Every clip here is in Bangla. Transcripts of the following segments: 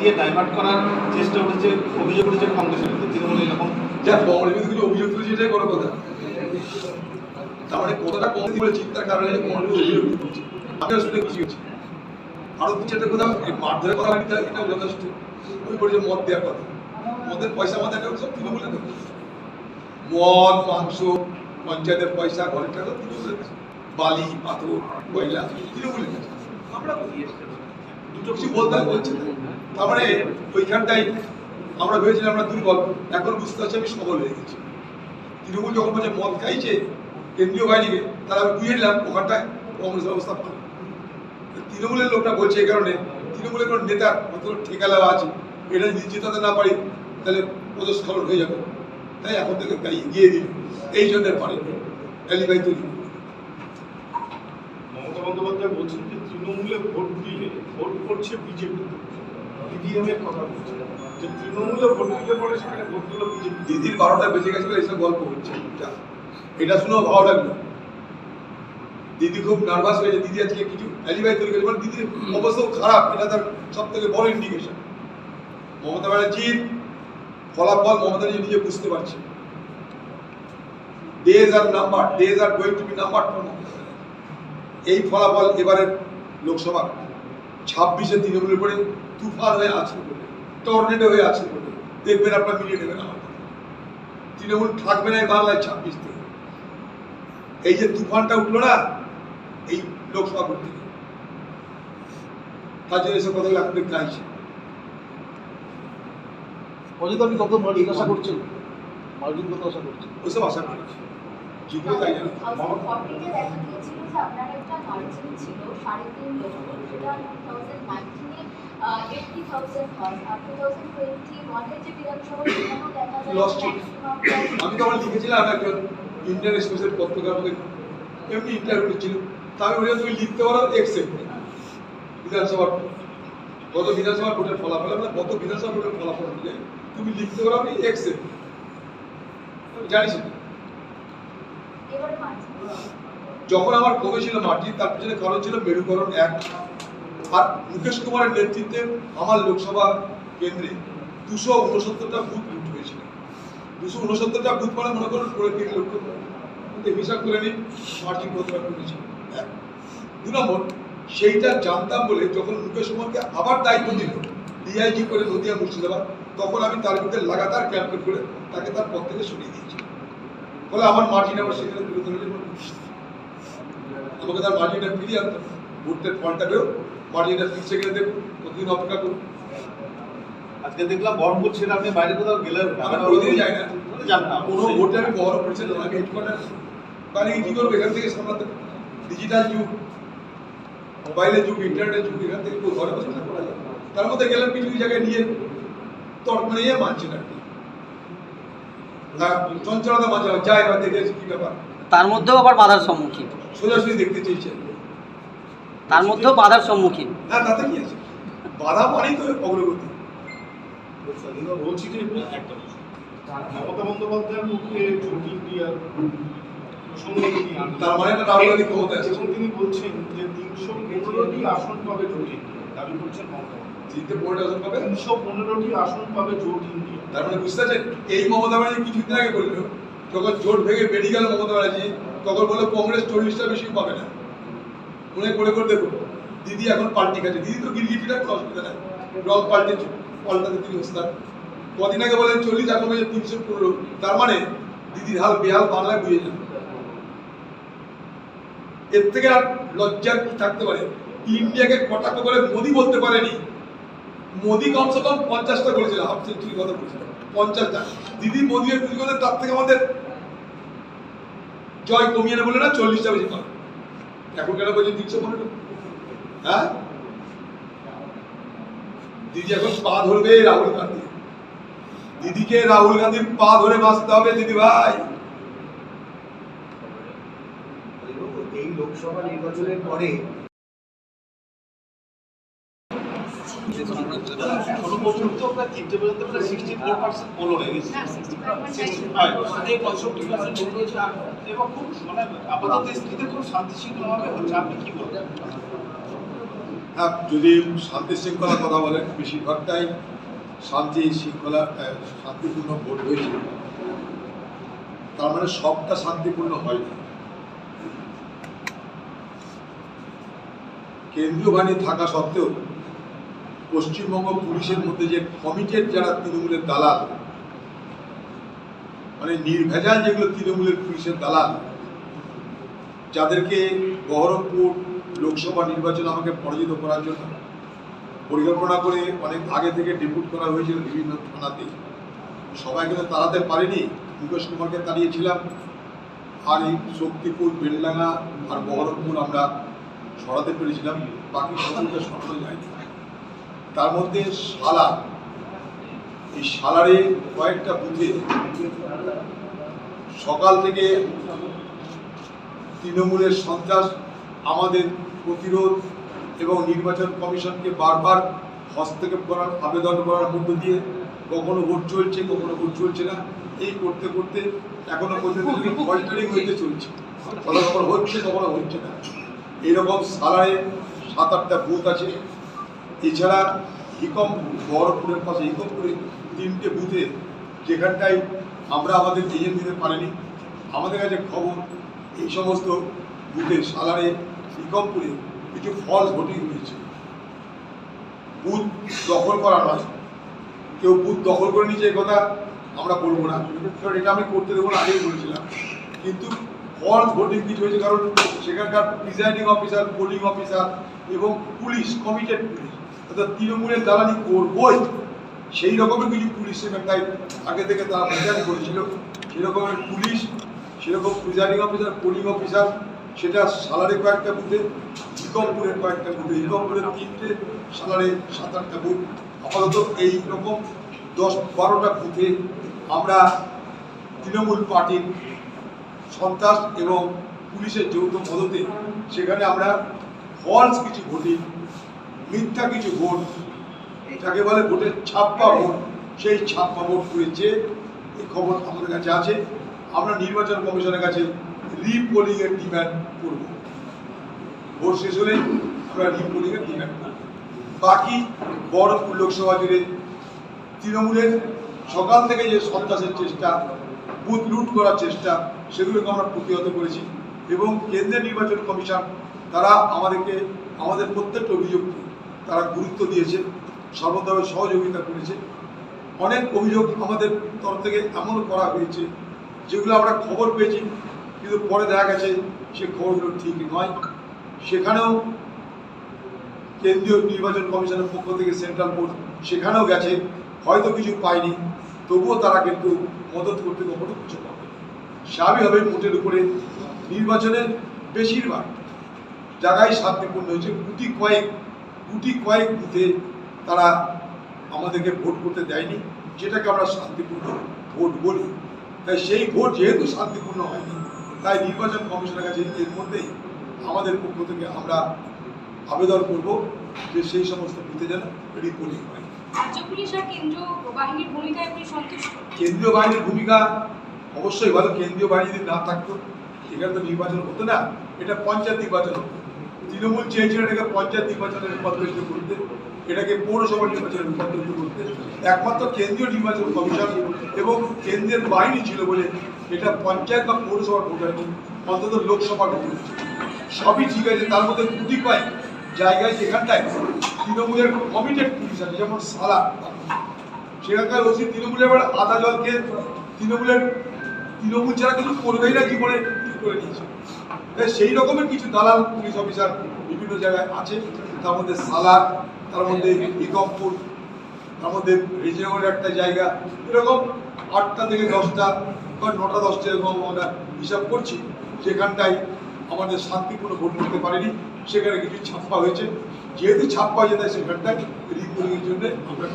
দিয়ে ডাইভার্ট করার চেষ্টা করেছে অভিযোগ করেছে বিরুদ্ধে তৃণমূল এরকম যা কংগ্রেস অভিযোগ তুলেছে এটাই বড় কথা। তার মানে কতটা কংগ্রেস বলে চিন্তার কারণে কংগ্রেস অভিযোগ মারধরের কথা হয়, যথেষ্ট। মদ দেওয়ার কথা। মদের পয়সা আমাদের এটা সব তৃণমূলে দেবে মদ মাংস পঞ্চায়েতের পয়সা ঘরের টাকা তৃণমূলের বালি পাথর কয়লা তৃণমূলের আমরা দুটো কিছু বলতে বলছি তার মানে ওইখানটাই আমরা ভেবেছিলাম আমরা দুর্বল। এখন বুঝতে পারছি আমি সবল হয়ে গেছি। তৃণমূল যখন বলছে, মদ খাইছে, কেন্দ্রীয় বাহিনীকে তারা আমি বুঝে নিলাম ওখানটায় কংগ্রেস অবস্থা ভালো। তৃণমূলের লোকটা বলছে এই কারণে, তৃণমূলের কোনো নেতার কত ঠেকা দেওয়া আছে, এটা যদি জেতাতে না পারি, তাহলে পদস্খলন হয়ে যাবে। তাই এখন থেকে এগিয়ে দিল। এই জন্য পারি এলিভাই তৈরি। মমতা বন্দ্যোপাধ্যায় বলছেন যে তৃণমূলে ভোট দিলে, ভোট করছে বিজেপি। ইভিএম এর কথা বলছে। যে তৃণমূলে ভোট দিলে পরে, সেখানে ভোটগুলো বিজেপি। দিদির বারোটা বেজে গেছে বলে এইসব গল্প হচ্ছে এটা শুনেও ভালো লাগল। দিদি খুব নার্ভাস হয়েছে দিদি আজকে কিছু অ্যালিবাই তৈরি করেছে। মানে দিদির অবস্থাও খারাপ। এটা তার সব থেকে বড় ইন্ডিকেশন মমতা ব্যানার্জির ফলাফল মমতা ব্যানার্জি নিজে বুঝতে পারছে। Days are number days are going to be number for এই ফলাফল এবারের লোকসভা ছাব্বিশে তৃণমূলের পরে তুফান হয়ে আছে বলে টর্নেডো হয়ে আছে বলে দেখবেন আপনার মিলিয়ে নেবেন আমার তৃণমূল থাকবে না এই বাংলায় ছাব্বিশ থেকে এই যে তুফানটা উঠল না এই লোকসভা ভোট থেকে তার জন্য এসব কথাগুলো দেখতে আসছে অজিত আপনি কত আশা করছেন? মার্জিন কত আশা করছেন? ওইসব আশা করেছি জিতবে তাই জানি দেখা গিয়েছিল যে আপনার একটা মার্জিন ছিল সাড়ে তিন লক্ষ সেটা টু থাউজেন্ড নাইনটিনে এইটটি থাউজেন্ড হয়। আর টু থাউজেন্ড টোয়েন্টি ওয়ানে যে বিধানসভা সেখানেও দেখা যায় Lost it. ম্যাক্সিমাম আমি তখন লিখেছিলাম একজন ইন্ডিয়ান এক্সপ্রেসের পত্রিকার মধ্যে এমনি ইন্টারভিউ ছিল তা আমি তুমি লিখতে পারো এক্সেপ্ট বিধানসভার গত বিধানসভার ভোটের ফলাফল আমরা গত বিধানসভা ভোটের ফলাফল অনুযায়ী তুমি লিখতে পারো আমি এক্সেপ্ট জানিস না যখন আমার কমেছিল মার্জিন, তার পিছনে কারণ ছিল মেরুকরণ এক। আর মুকেশ কুমারের নেতৃত্বে আমার লোকসভা কেন্দ্রে দুশো উনসত্তরটা বুথ লুট হয়েছিল। দুশো উনসত্তরটা বুথ মানে মনে করুন করে তিন লক্ষ হিসাব করে নিন, মার্জিন কত করেছিল দু নম্বর, সেইটা জানতাম বলে যখন মুকেশ কুমারকে আবার দায়িত্ব দিল, ডিআইজি করে নদিয়া মুর্শিদাবাদ, তখন আমি তার বিরুদ্ধে লাগাতার ক্যাম্পেন করে তাকে তার পদ থেকে সরিয়ে দিয়েছি। ফলে আমার মার্জিন আবার সেখানে তুলে ধরে আমাকে তার মার্জিনটা ফিরিয়ে আনতে। ভোটের ফলটা বেরো মার্জিনটা ফিরছে কিনা দেখুন কতদিন অপেক্ষা করুন আজকে দেখলাম গরম বহরমপুর ছেড়ে আপনি বাইরে কোথাও গেলেন না। আমি কোনোদিনই যাই না। যান না। কোনো ভোটে আমি বড় পড়ছে না আমি হেডকোয়ার্টার মানে কি করব? এখান থেকে সামলাতে ডিজিটাল যুগ। মোবাইলের যুগ ইন্টারনেটের যুগ এখান থেকে ঘরে বসে না করা যায় তার মধ্যে গেলাম কিছু কিছু জায়গায় নিয়ে। তর্ক ইয়ে মানছে না কি। না চঞ্চলতা মাঝে মাঝে যায় এবার দেখে কি ব্যাপার। তার মধ্যেও আবার বাধার সম্মুখীন। সোজাসুজি দেখতে চেয়েছে। তার মধ্যেও বাধার সম্মুখীন। না তাতে কি আছে? বাধা মানেই তো অগ্রগতি। বলছি যে একটা মমতা বন্দ্যোপাধ্যায়ের মুখে জোট ইন্ডিয়ার প্রসঙ্গে তিনি আনলেন। তার মানে আছে। তিনি বলছেন যে তিনশো পনেরোটি আসন পাবে জোট ইন্ডিয়া দাবি করছেন মমতা। জিততে পনেরো আসন পাবে তিনশো পনেরোটি আসন পাবে জোট ইন্ডিয়া তার মানে বুঝতে পারছেন? এই মমতা ব্যানার্জি কিছুদিন আগে বলল যখন জোট ভেঙে বেরিয়ে গেল মমতা ব্যানার্জি তখন বলল কংগ্রেস চল্লিশটা বেশি পাবে না। মনে করে করে দেখো দিদি এখন পাল্টি খাচ্ছে। দিদি তো গিরগিটিটা নাই। রং পাল্টেছে পাল্টাতে তিনি ওস্তাদ কদিন আগে বলেন চল্লিশ এখন হয়েছে তিনশো পনেরো। তার মানে দিদির হাল বেহাল বাংলায় বুঝে যাবে। এর থেকে আর লজ্জার কি থাকতে পারে। ইন্ডিয়াকে কটাক্ষ করে মোদি বলতে পারেনি। মোদি কমসে কম পঞ্চাশটা করেছিল। হাফ সেঞ্চুরি কথা বলছিল পঞ্চাশটা। দিদি মোদি এর পুঁজি করতে তার থেকে আমাদের জয় কমিয়ে না বলে না চল্লিশটা বেশি পাবে। এখন কেন বলছে তিনশো পনেরো হ্যাঁ? দিদি এখন পা ধরবে রাহুল গান্ধী। দিদিকে রাহুল গান্ধীর পা ধরে বাঁচতে হবে দিদি ভাই। এই লোকসভা নির্বাচনের পরে এখনও পর্যন্ত আপনার পর্যন্ত আপনার সিক্সটি ফোর পার্সেন্ট পোল হয়ে গেছে। হ্যাঁ সিক্সটি ফাইভ সিক্সটি পঁয়ষট্টি পার্সেন্ট ভোট হয়েছে। এবং খুব মানে আপাতত স্থিতি খুব শান্তিশৃঙ্খলভাবে হচ্ছে। আপনি কি বলবেন না যদি শান্তি শৃঙ্খলার কথা বলেন বেশিরভাগটাই শান্তি শৃঙ্খলা আহ, শান্তিপূর্ণ ভোট হয়েছে। তার মানে সবটা শান্তিপূর্ণ হয়নি। কেন্দ্রীয় বাহিনী থাকা সত্ত্বেও পশ্চিমবঙ্গ পুলিশের মধ্যে যে কমিটেড যারা তৃণমূলের দালাল মানে নির্ভেজাল যেগুলো তৃণমূলের পুলিশের দালাল, যাদেরকে বহরমপুর লোকসভা নির্বাচন আমাকে পরাজিত করার জন্য পরিকল্পনা করে অনেক আগে থেকে ডেপুট করা হয়েছিল বিভিন্ন থানাতে। সবাইকে তো তাড়াতে পারিনি। মুকেশ কুমারকে তাড়িয়েছিলাম। আর এই শক্তিপুর, বেলডাঙ্গা আর বহরমপুর আমরা সরাতে পেরেছিলাম। বাকি সকলকে সরানো যায়নি। তার মধ্যে শালা। এই শালারে কয়েকটা বুথে সকাল থেকে তৃণমূলের সন্ত্রাস, আমাদের প্রতিরোধ এবং নির্বাচন কমিশনকে বারবার হস্তক্ষেপ করার, আবেদন করার মধ্য দিয়ে কখনো ভোট চলছে, কখনো ভোট চলছে না। এই করতে করতে এখনও পর্যন্ত পয়েন্টারিং হইতে চলছে। কখনো হচ্ছে কখনো হচ্ছে না। এইরকম সালারে সাত আটটা বুথ আছে। এছাড়া হিকম বহরমপুরের পাশে হিকমপুরে তিনটে বুথে যেখানটায় আমরা আমাদের এজেন্ট দিতে পারিনি, আমাদের কাছে খবর, এই সমস্ত বুথে সালারে হিকমপুরে কিছু ফলস ভোটিং হয়েছে। বুথ দখল করা নয়। কেউ বুথ দখল করে নিয়েছে কথা আমরা বলব না। কারণ এটা আমি করতে দেবো না, আগেই বলেছিলাম। কিন্তু ফলস ভোটিং কিছু হয়েছে, কারণ সেখানকার প্রিজাইডিং অফিসার পোলিং অফিসার এবং পুলিশ কমিটেড পুলিশ অর্থাৎ তৃণমূলের জ্বালানি করবই, সেই রকমের কিছু পুলিশ সেখানটায় আগে থেকে তারা প্রিজাইড করেছিল। সেরকমের পুলিশ, সেরকম প্রিজাইডিং অফিসার পোলিং অফিসার সেটা সালারে কয়েকটা বুথে হিকমপুরের কয়েকটা বুথে হিকমপুরের তিনটে সালারে সাত আটটা বুথ। আপাতত এই রকম দশ বারোটা বুথে আমরা তৃণমূল পার্টির সন্ত্রাস এবং পুলিশের যৌথ মদতে সেখানে আমরা ফলস কিছু ভোটিং মিথ্যা কিছু ভোট, যাকে বলে ভোটের ছাপ্পা ভোট, সেই ছাপ্পা ভোট করেছে এই খবর আমাদের কাছে আছে, আমরা নির্বাচন কমিশনের কাছে রিপোলিং এর ডিমান্ড করব। ভোট শেষ হলে আমরা রিপোলিং এর ডিমান্ড করব। বাকি বহরমপুর লোকসভা জুড়ে তৃণমূলের সকাল থেকে যে সন্ত্রাসের চেষ্টা, বুথ লুট করার চেষ্টা, সেগুলোকে আমরা প্রতিহত করেছি এবং কেন্দ্রীয় নির্বাচন কমিশন, তারা আমাদেরকে, আমাদের প্রত্যেকটা অভিযোগকে তারা গুরুত্ব দিয়েছে সর্বতভাবে সহযোগিতা করেছে। অনেক অভিযোগ আমাদের তরফ থেকে এমন করা হয়েছে, যেগুলো আমরা খবর পেয়েছি, কিন্তু পরে দেখা গেছে সে খবরগুলো ঠিক নয়। সেখানেও কেন্দ্রীয় নির্বাচন কমিশনের পক্ষ থেকে সেন্ট্রাল বোর্ড সেখানেও গেছে, হয়তো কিছু পায়নি, তবুও তারা কিন্তু মদত করতে কখনো কিছু পাবে স্বাভাবিকভাবে ভোটের উপরে নির্বাচনের বেশিরভাগ জায়গায় শান্তিপূর্ণ হয়েছে গুটি কয়েক গুটি কয়েক বুথে তারা আমাদেরকে ভোট করতে দেয়নি যেটাকে আমরা শান্তিপূর্ণ ভোট বলি। তাই সেই ভোট যেহেতু শান্তিপূর্ণ হয়নি তাই নির্বাচন কমিশনের কাছে এর মধ্যেই আমাদের পক্ষ থেকে আমরা আবেদন করব যে সেই সমস্ত বুথে যেন রিপোর্টিং হয়। কেন্দ্রীয় বাহিনীর ভূমিকা অবশ্যই ভালো কেন্দ্রীয় বাহিনী যদি না থাকতো এখানে তো নির্বাচন হতো না এটা পঞ্চায়েত নির্বাচন হতো। তৃণমূল চেয়েছিল এটাকে পঞ্চায়েত নির্বাচনে রূপান্তরিত করতে, এটাকে পৌরসভা নির্বাচনে রূপান্তরিত করতে। একমাত্র কেন্দ্রীয় নির্বাচন কমিশন এবং কেন্দ্রের বাহিনী ছিল বলে এটা পঞ্চায়েত বা পৌরসভার ভোট অন্তত লোকসভার ভোট সবই ঠিক আছে, তার মধ্যে গুটি কয়েক জায়গায় যেখানটায় তৃণমূলের কমিটেড পুলিশ আছে, যেমন সালা। সেখানকার ওসি তৃণমূলের, এবার আদা জলকে তৃণমূলের, তৃণমূল ছাড়া কিছু করবেই না জীবনে ঠিক করে নিয়েছে। সেই রকমের কিছু দালাল পুলিশ অফিসার বিভিন্ন জায়গায় আছে। তার মধ্যে সালার তার মধ্যে নিগমপুর তার মধ্যে রেজিনগরের একটা জায়গা। এরকম আটটা থেকে দশটা বা নটা দশটা এরকম আমরা হিসাব করছি। সেখানটায় আমাদের শান্তিপূর্ণ ভোট করতে পারেনি। সেখানে কিছু ছাপ্পা হয়েছে। যেহেতু ছাপ্পা হয়েছে তাই সেখানটায় রিপোর্টিংয়ের জন্য আমরা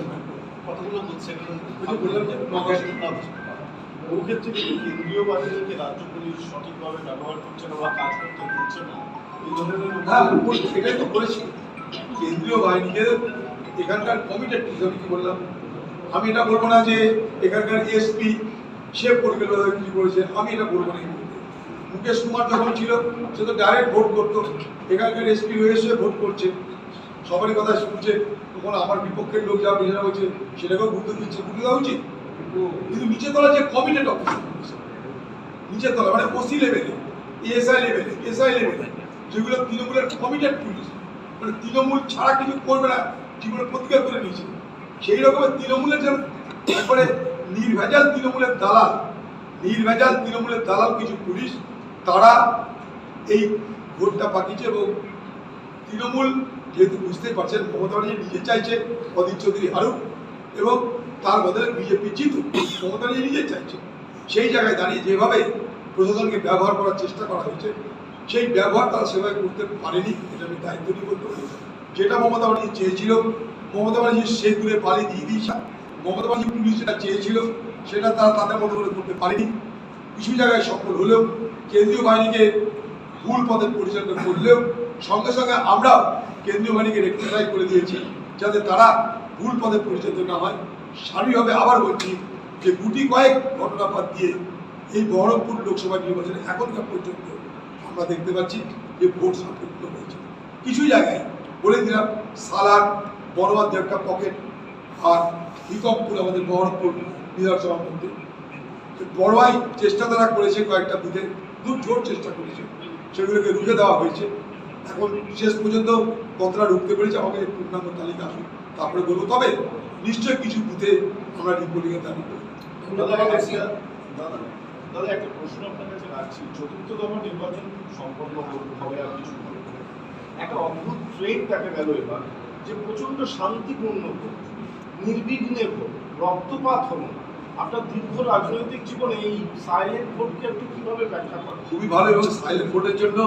কতগুলো বললাম যে বহু ক্ষেত্রে কিন্তু কেন্দ্রীয় বাহিনীকে রাজ্য পুলিশ সঠিকভাবে ব্যবহার করছে না বা কাজ করতে দিচ্ছে না। এই ধরনের হ্যাঁ সেটাই তো করেছি। কেন্দ্রীয় বাহিনীকে এখানকার কমিটেড আমি কি বললাম? আমি এটা বলব না যে এখানকার এসপি সে পরিকল্পনা কিছু করেছে, আমি এটা বলব না। মুকেশ কুমার যখন ছিল, সে তো ডাইরেক্ট ভোট করতো। এখানকার এসপি হয়ে ভোট করছে। সবারই কথা শুনছে। তখন আমার বিপক্ষের লোক যা নিজেরা বলছে সেটাকেও গুরুত্ব দিচ্ছে। গুরুত্ব দেওয়া উচিত? কিন্তু নিচে তলা যে কমিটেড অফিসার নিচের তলা মানে ওসি লেভেলে এএসআই লেভেলে এসআই লেভেলে যেগুলো তৃণমূলের কমিটেড পুলিশ মানে তৃণমূল ছাড়া কিছু করবে না, জীবনে প্রতিজ্ঞা করে নিয়েছে। সেই রকমের তৃণমূলের যে একবারে নির্ভেজাল তৃণমূলের দালাল, নির্ভেজাল তৃণমূলের দালাল কিছু পুলিশ, তারা এই ভোটটা পাকিয়েছে এবং তৃণমূল যেহেতু বুঝতেই পারছেন, মমতা ব্যানার্জি নিজে চাইছে অদিত চৌধুরী হারুক এবং তার বদলে বিজেপি জিতুক ব্যানার্জি নিজে চাইছে। সেই জায়গায় দাঁড়িয়ে যেভাবে প্রশাসনকে ব্যবহার করার চেষ্টা করা হয়েছে, সেই ব্যবহার তারা সেভাবে করতে পারেনি, এটা আমি দায়িত্ব নিয়ে বলতে পারি। যেটা মমতা ব্যানার্জি চেয়েছিল, মমতা ব্যানার্জি সেই দূরে পালি দিয়ে দিয়েছে। মমতা ব্যানার্জি পুলিশ যেটা চেয়েছিল, সেটা তারা তাদের মতো করে করতে পারেনি। কিছু জায়গায় সফল হলেও, কেন্দ্রীয় বাহিনীকে ভুল পথে পরিচালনা করলেও, সঙ্গে সঙ্গে আমরাও কেন্দ্রীয় বাহিনীকে রেক্টিফাই করে দিয়েছি, যাতে তারা ভুল পথে পরিচালিত না হয়। স্বাভাবিকভাবে আবার বলছি যে গুটি কয়েক ঘটনাপাত দিয়ে এই বহরমপুর লোকসভা নির্বাচনে এখনকার পর্যন্ত আমরা দেখতে পাচ্ছি যে ভোট শান্তিপূর্ণ হয়েছে। কিছু জায়গায় বলে দিলাম, সালার বড়বাদ একটা পকেট আর হিকমপুর আমাদের বহরমপুর বিধানসভা মন্দির বড়াই চেষ্টা তারা করেছে কয়েকটা বুথে, খুব জোর চেষ্টা করেছে। সেগুলোকে রুখে দেওয়া হয়েছে। এখন শেষ পর্যন্ত কতটা রুখতে পেরেছে আমাকে পূর্ণাঙ্গ তালিকা আসুক, তারপরে বলব। তবে নিশ্চয়ই কিছু বুথে আমরা রিপোর্টিংয়ের দাবি করি। দাদা একটা- দাদা একটা প্রশ্ন আপনার কাছে রাখছি। চতুর্থ দফা নির্বাচন সম্পন্ন হবে আর কিছু একটা অদ্ভুত ট্রেড দেখা গেল এবার যে প্রচণ্ড শান্তিপূর্ণ ভোট নির্বিঘ্নে ভোট রক্তপাত হলো না। আপনার দীর্ঘ রাজনৈতিক জীবনে এই সাইলেন্ট ভোটকে আপনি কীভাবে ব্যাখ্যা করেন? খুবই ভালো এবং সাইলেন্ট ভোটের জন্য